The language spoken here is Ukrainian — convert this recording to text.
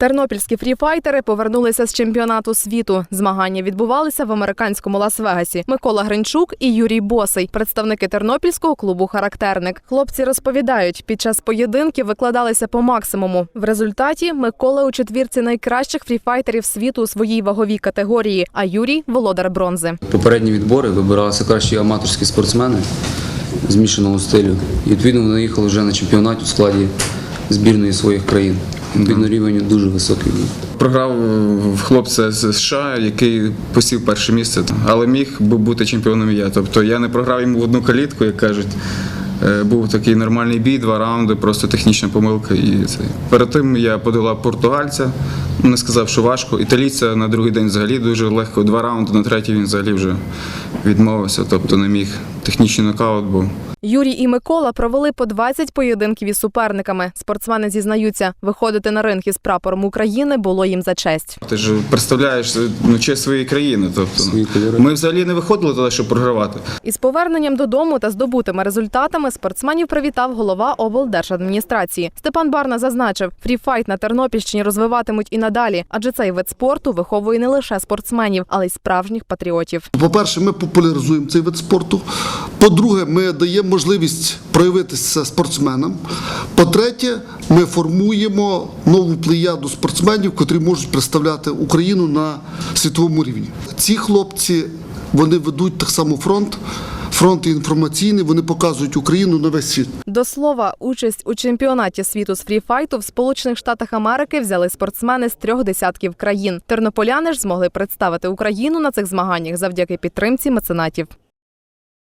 Тернопільські фріфайтери повернулися з чемпіонату світу. Змагання відбувалися в американському Лас-Вегасі. Микола Гринчук і Юрій Босий, представники тернопільського клубу Характерник. Хлопці розповідають, під час поєдинків викладалися по максимуму. В результаті Микола у четвірці найкращих фріфайтерів світу у своїй ваговій категорії, а Юрій володар бронзи. Попередні відбори вибиралися кращі аматорські спортсмени змішаного стилю. І відповідно вони їхали вже на чемпіонаті у складі збірної своїх країн. Відповідно, рівень дуже високий був. Програв в хлопця з США, який посів перше місце, але міг би бути чемпіоном я. Тобто я не програв йому в одну калітку, як кажуть. Е, Був такий нормальний бій, два раунди, просто технічна помилка. І це. Перед тим я подолав португальця, не сказав, що важко. Італійця на другий день взагалі дуже легко. Два раунди, на третій він взагалі вже відмовився, тобто не міг. Технічний нокаут був. Юрій і Микола провели по 20 поєдинків із суперниками. Спортсмени зізнаються, виходити на ринг із прапором України було їм за честь. Ти ж представляєш ну, честь своєї країни. Тобто, ми взагалі не виходили туди, щоб програвати. Із поверненням додому та здобутими результатами спортсменів привітав голова облдержадміністрації. Степан Барна зазначив, фріфайт на Тернопільщині розвиватимуть і надалі, адже цей вид спорту виховує не лише спортсменів, але й справжніх патріотів. По-перше, ми популяризуємо цей вид спорту. По-друге, ми даємо можливість проявитися спортсменам. По-третє, ми формуємо нову плеяду спортсменів, котрі можуть представляти Україну на світовому рівні. Ці хлопці вони ведуть так само фронт. Фронт інформаційний, вони показують Україну на весь світ. До слова, участь у чемпіонаті світу з фріфайту в Сполучених Штатах Америки взяли спортсмени з трьох десятків країн. Тернополяни ж змогли представити Україну на цих змаганнях завдяки підтримці меценатів.